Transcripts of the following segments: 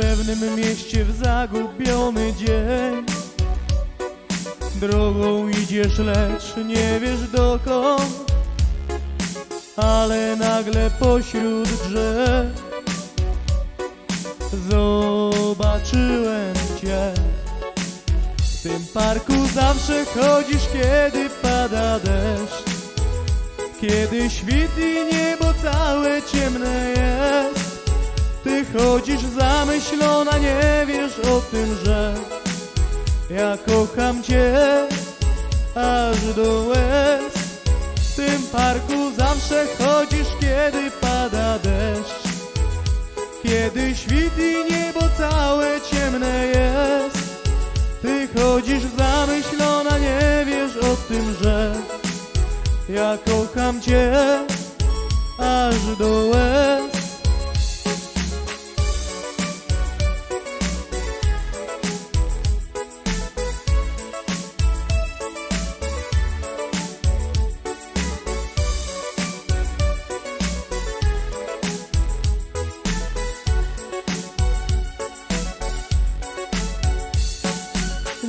pewnym mieście w zagubiony dzień. Drogą idziesz, lecz nie wiesz dokąd Ale nagle pośród drzew Zobaczyłem Cię. W tym parku zawsze chodzisz, kiedy pada deszcz. Kiedy świt i niebo całe ciemne jest Ty chodzisz zamyślona, nie wiesz o tym, że Ja kocham Cię aż do łez. W tym parku zawsze chodzisz, kiedy pada deszcz. Kiedy świt i niebo całe ciemne jest. Ty chodzisz zamyślona, nie wiesz o tym, że ja kocham Cię aż do łez.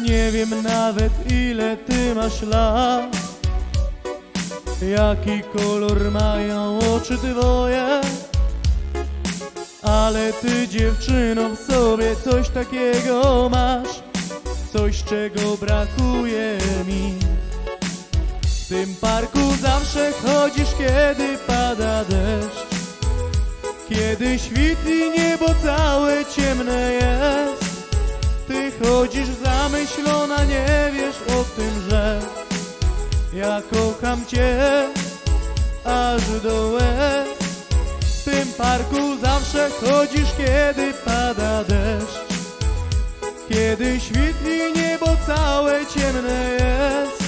Nie wiem nawet ile ty masz lat. Jaki kolor mają oczy twoje. Ale ty dziewczyno w sobie coś takiego masz. Coś czego brakuje mi. W tym parku zawsze chodzisz kiedy pada deszcz. Kiedy świt i niebo całe ciemne jest Ty chodzisz zamyślona, nie wiesz o tym, że ja kocham Cię aż do łez. W tym parku zawsze chodzisz, kiedy pada deszcz. Kiedy świt i niebo całe ciemne jest.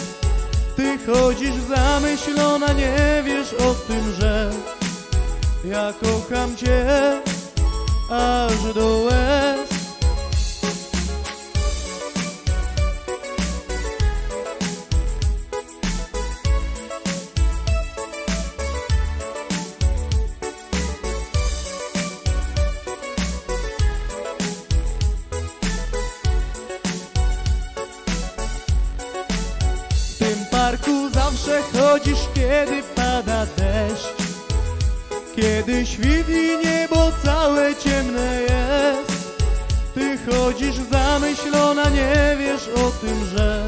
Ty chodzisz zamyślona, nie wiesz o tym, że Ja kocham Cię aż do łez parku zawsze chodzisz, kiedy pada deszcz. Kiedy świt i niebo całe ciemne jest. Ty chodzisz zamyślona, nie wiesz o tym, że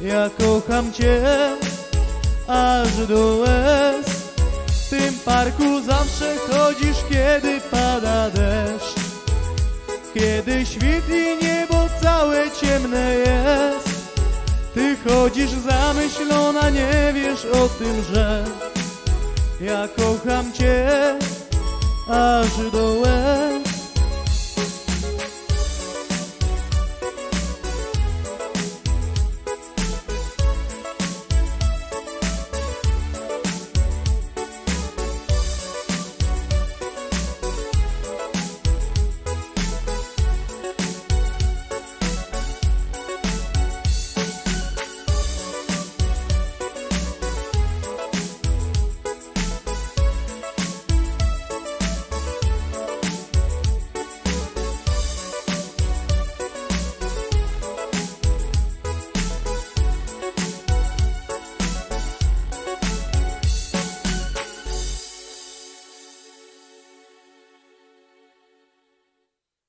Ja kocham Cię aż do łez. W tym parku zawsze chodzisz, kiedy pada deszcz. Kiedy świt i niebo całe ciemne jest ty chodzisz zamyślona, nie wiesz o tym, że ja kocham Cię aż do łez.